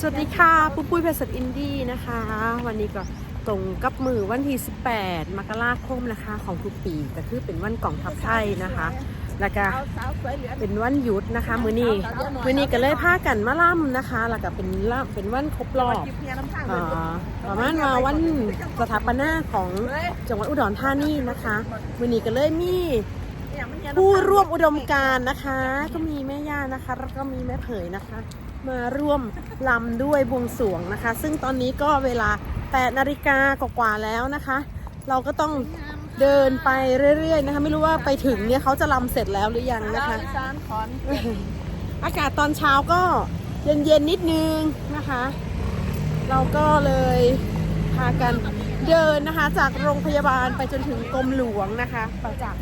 สวัสดีค่ะปุ้ยปุ้ยเพชรอินดี้นะคะ วันนี้ก็ตรงกับมือวันที่ 18 มกราคมนะคะ ของทุกปีก็คือเป็นวันกล่องทัพไทยนะคะ แล้วก็เป็นวันหยุดนะคะ มือนี้มือนี้ก็เลยพากันมาล่ำนะคะ แล้วก็เป็นล่ำเป็นวันครบรอบอ่าประมาณว่าวันสถาปนาของจังหวัดอุดรธานีนะคะ มือนี้ก็เลยมีผู้ร่วมอุดมการนะคะ ก็มีแม่ย่านะคะ แล้วก็มีแม่เผยนะคะ มาร่วมลำด้วยบวงสรวงนะคะ ซึ่งตอนนี้ก็เวลา8นาฬิกากว่าๆแล้วนะคะ เราก็ต้องเดินไปเรื่อยๆนะคะ ไม่รู้ว่าไปถึงเนี่ยเขาจะลำเสร็จแล้วหรือยังนะคะ อากาศตอนเช้าก็เย็นๆนิดนึงนะคะ เราก็เลยพากันเดินนะคะ จากโรงพยาบาลไปจนถึงกรมหลวงนะคะไปจาก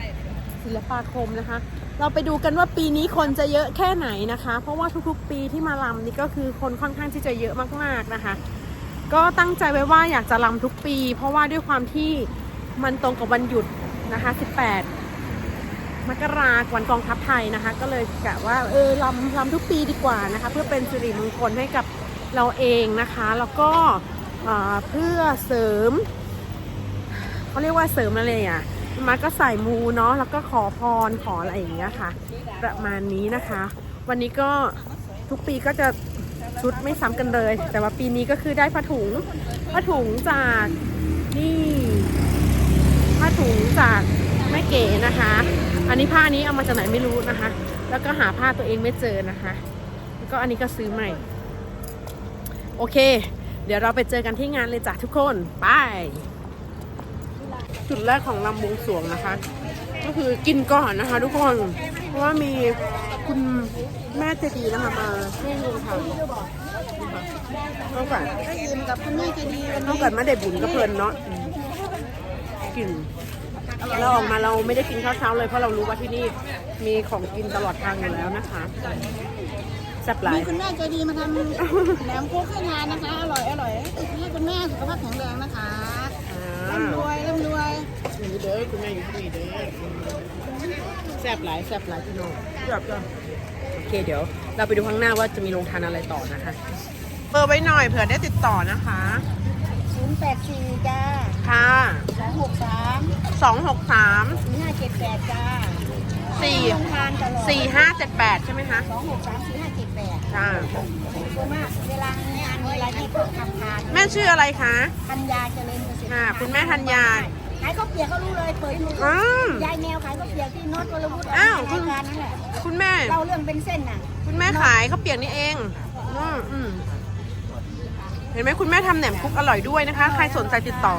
ศิลปาคมนะคะ เราไปดูกันว่าปีนี้คนจะเยอะแค่ไหนนะคะ เพราะว่าทุกๆ ปีที่มาลำนี่ก็คือคนค่อนข้างที่จะเยอะมากๆนะคะ ก็ตั้งใจไว้ว่าอยากจะลำทุกปี เพราะว่าด้วยความที่มันตรงกับวันหยุดนะคะ 18 มกราคมวันกองทัพไทยนะคะ ก็เลยกะว่าเออลำลำทุกปีดีกว่านะคะ เพื่อเป็นสิริมงคลให้กับเราเองนะคะ แล้วก็เพื่อเสริมเขาเรียกว่าเสริมอะไรอะ มาก็ใส่มูเนาะแล้วก็ขอพรขออะไรอย่างเงี้ยค่ะ ประมาณนี้นะคะ วันนี้ก็ทุกปีก็จะชุดไม่ซ้ำกันเลย แต่ว่าปีนี้ก็คือได้ผ้าถุงผ้าถุงจากนี่ผ้าถุงจากแม่เก๋นะคะ อันนี้ผ้านี้เอามาจากไหนไม่รู้นะคะ แล้วก็หาผ้าตัวเองไม่เจอนะคะแล้วก็อันนี้ก็ซื้อใหม่ โอเค เดี๋ยวเราไปเจอกันที่งานเลยจ้ะทุกคน ไป จุดแรกของลำบวงสรวงนะคะ ก็คือกินก่อนนะคะทุกคน เพราะว่ามีคุณแม่ใจดีนะคะมาช่วยลงทางเท่ากันก็ยืนกับคุณแม่ใจดีวันเท่านี้กันไม่ได้บุญก็เพลินเนาะอืมกินเราออกมาเราไม่ได้กินข้าวเช้าเลยเพราะเรารู้ว่าที่นี่มีของกินตลอดทางอยู่แล้วนะคะแซ่บหลายมีคุณแม่ใจดีมาทำแหนมโคกให้ทานนะคะ อร่อยอร่อยให้คุณแม่สุขภาพแข็งแรงนะคะอ่าร่ำรวยร่ำรวย อยู่เด้อคุณแม่อยู่ที่นี่เด้อแซ่บหลายแซ่บหลายพี่น้องแซ่บจ้ะโอเคเดี๋ยว เราไปดูข้างหน้าว่าจะมีโรงทานอะไรต่อนะคะเบอร์ไว้หน่อยเผื่อได้ติดต่อนะคะ ศูนย์แปดสี่จ้าค่ะสองหกสามสองหกสามสี่ห้าเจ็ดแปดจ้าสี่ลงทานตลอดสี่ห้าเจ็ดแปดใช่ไหมคะสองหกสามสี่ห้าเจ็ดแปดจ้าส่วนมากเวลางานเวลาที่เขาทำทานแม่ชื่ออะไรคะ ธัญญาเจริญเกษตรค่ะคุณแม่ธัญญา ขายข้าวเปียกเขารู้เลยเปิดยูทูบอืมยายแมวขายข้าวเปียกที่โน้ตวรวุฒิอ้าวรายการนั่นแหละคุณแม่เล่าเรื่องเป็นเส้นน่ะคุณแม่ขายข้าวเปียกนี่เองอืมอืมเห็นไหมคุณแม่ทำแหนมคุกอร่อยด้วยนะคะ ใครสนใจติดต่อ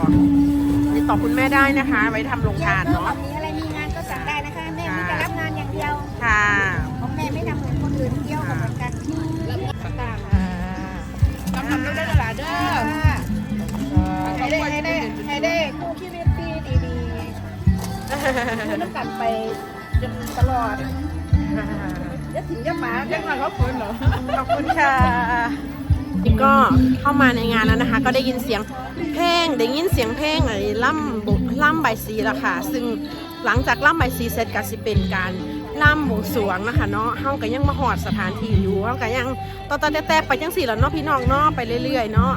ติดต่อคุณแม่ได้นะคะ ไว้ทำโรงทานเนาะมีอะไรมีงานก็สั่งได้นะคะแม่ไม่จะรับงานอย่างเดียวค่ะ ๆคือน้ำกันไปจนตลอดจะถึงจะมาจะมาเขาคืนเหรอขอบคุณค่ะนี่ก็เข้ามาในงานแล้วนะคะ ก็ได้ยินเสียงเพลงได้ยินเสียงเพลงไอ้ล่ำบุล่ำใบายสีแล้วค่ะ ซึ่งหลังจากล่ำใบายสีเสร็จก็สิเป็นการล่ำบวงสรวงนะคะเนาะเฮาก็ยังมาหอดสถานที่อยู่เฮาก็ยังต่อๆแต่ๆไปจังสี่แล้วเนาะพี่น้องเนาะไปเรื่อยๆเนาะ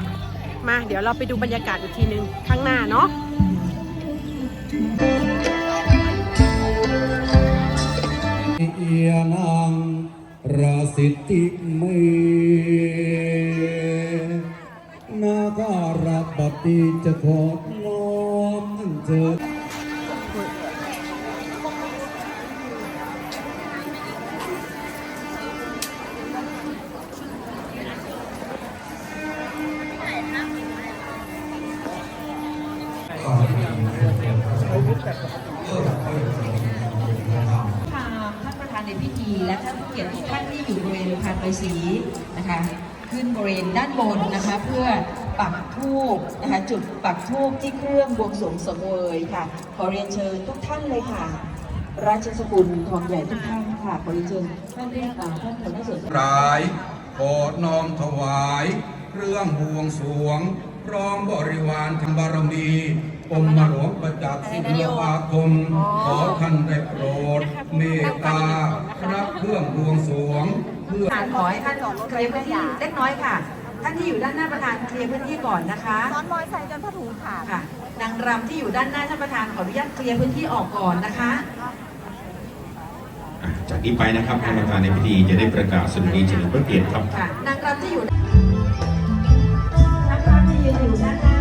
มาเดี๋ยวเราไปดูบรรยากาศอีกทีหนึงข้างหน้าเนาะ ยนังราสิทธิเมนาการปฏิจะขอน้อมเจอ และท่านผู้เกียรติทุกท่านที่อยู่บริเวณพานใบสีนะคะ ขึ้นบริเวณด้านบนนะคะ เพื่อปักทูบนะคะ จุดปักทูบที่เครื่องบวงสรวงสงเวยค่ะ ขอเรียนเชิญทุกท่านเลยค่ะ ราชสกุลทองใหญ่ทุกท่านค่ะขอเรียนเชิญท่านเรียกอ่าท่านหัวหน้าส่วนรายขอน้อมถวาย เครื่องบวงสรวง พร้องบริวารทำบารมีอมมามหลวงประจักษ์สิทธิาคม ขอท่านได้โปรด เมตตาพระเครื่องบวงสวงเพื่อขอให้ท่านเคลียร์พื้นที่เล็กน้อยค่ะ ท่านที่อยู่ด้านหน้าประธานเคลียร์พื้นที่ก่อนนะคะน้อนมอยใส่จนผ้าถุงขาค่ะนางรำที่อยู่ด้านหน้าท่านประธานขออนุญาตเคลียร์พื้นที่ออกก่อนนะคะจากนี้ไปนะครับท่านประธานในพิธีจะได้ประกาศสุนีเฉลิมพระเกียรติครับนางรำที่อยู่ Mình.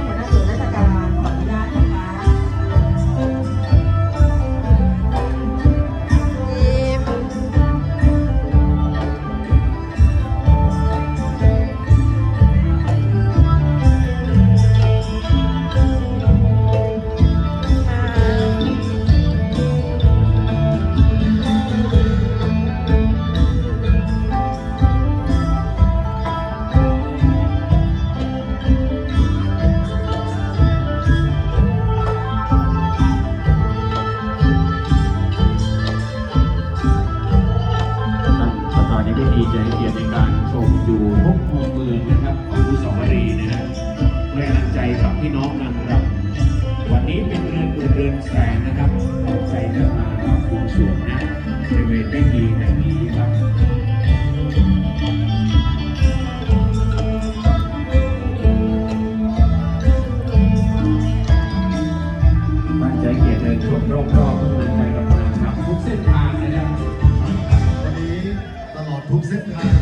concentrar.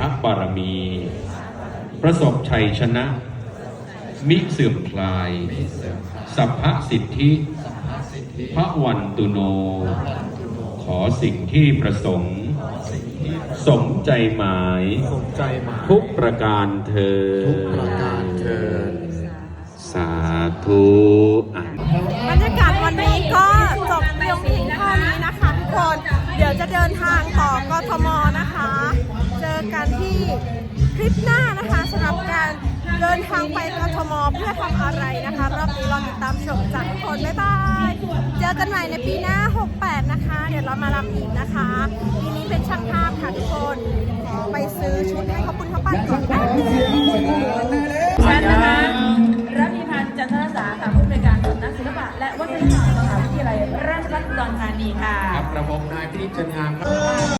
เตชะบารมี ประสบชัยชนะ มิเสื่อมคลาย สัพพสิทธิ พระวันตุโน ขอสิ่งที่ประสงค์ สมใจหมายสมใจหมายทุกประการเธอญทุกประการเทินสาธุอะบรรยากาศวันนี้ก็จบเพียงเพียงเท่านี้นะคะทุกคน เดี๋ยวจะเดินทางต่อกทมนะคะเจ อกันที่คลิปหน้านะคะสำหรับการเดินทางไปกทมเพื่อทำอะไรนะคะ รอบนี้รอติดตามชมจากทุกคน บ๊ายบาย เจอกันใหม่ในปีหน้า 68 นะคะ เดี๋ยวเรามาลำอีกนะคะปีนี้เป็นช่างภาพค่ะทุกคนขอไปซื้อชุดให้เขาปุ้นเขาปั้นก่อนแป๊บนึงฉันนะคะรัฐพิพันธ์จันทรสาค่ะผู้อำนวยการสำนักศิลปะและวัฒนธรรมมหาวิทยาลัยราชภัฏอุดรธานีค่ะครับระบบนายพินิจจันงามครับ